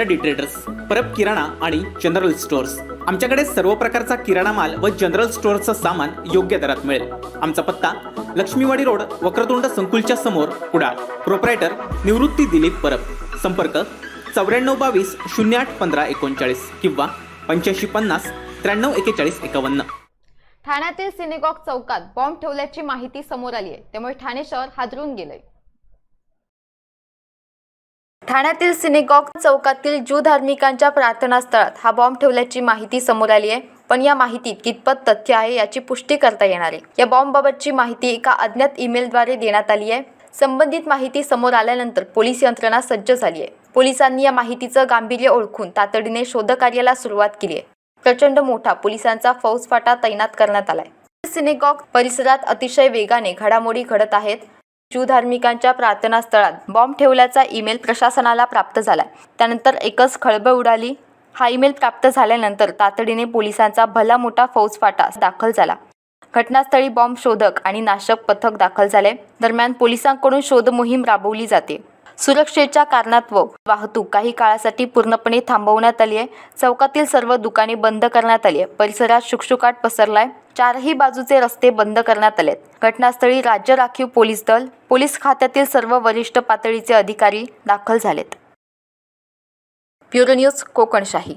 खरडी डिट्रेडर्स परब किराणा आणि general stores आमच्याकडे सर्व प्रकारचा किराणा माल व जनरल स्टोअरचं सामान योग्य दरात मिळेल. आमचा पत्ता लक्ष्मीवाडी रोड वक्रतुंड संकुलच्या समोर कुडाळ. प्रोप्रायटर निवृत्ती दिलीप परब. संपर्क चौऱ्याण्णव बावीस शून्य आठ पंधरा एकोणचाळीस किंवा पंच्याऐंशी पन्नास त्र्याण्णव एकेचाळीस एकावन्न. ठाण्यातील सिनेगॉग चौकात बॉम्ब ठेवल्याची माहिती समोर आली आहे त्यामुळे ठाणे शहर हादरून गेलंय. ठाण्यातील सिनेगॉग चौकातील ज्यू धार्मिकांच्या प्रार्थनास्थळात हा बॉम्ब ठेवल्याची माहिती समोर आली आहे. पण या माहितीत कितपत तथ्य आहे याची पुष्टी करता येणार आहे. या बॉम्बबाबतची माहिती एका अज्ञात ईमेलद्वारे देण्यात आली आहे. संबंधित माहिती समोर आल्यानंतर पोलीस यंत्रणा सज्ज झाली आहे. पोलिसांनी या माहितीचं गांभीर्य ओळखून तातडीने शोधकार्याला सुरुवात केली आहे. प्रचंड मोठा पोलिसांचा फौजफाटा तैनात करण्यात आलाय. सिनेगॉग परिसरात अतिशय वेगाने घडामोडी घडत आहेत. ज्यू धार्मिकांच्या प्रार्थनास्थळात बॉम्ब ठेवल्याचा ईमेल प्रशासनाला प्राप्त झाला त्यानंतर एकच खळबळ उडाली. हा ईमेल प्राप्त झाल्यानंतर तातडीने पोलिसांचा भला मोठा फौजफाटा दाखल झाला. घटनास्थळी बॉम्ब शोधक आणि नाशक पथक दाखल झाले. दरम्यान पोलिसांकडून शोध मोहीम राबवली जाते. सुरक्षेच्या कारणात्व वाहतूक काही काळासाठी पूर्णपणे थांबवण्यात आली आहे. चौकातील सर्व दुकाने बंद करण्यात आली आहे परिसरात शुकशुकाट पसरलाय. चारही बाजूचे रस्ते बंद करण्यात आले घटनास्थळी राज्य राखीव पोलीस दल पोलीस खात्यातील सर्व वरिष्ठ पातळीचे अधिकारी दाखल झालेत. Bureau news Kokanshahi.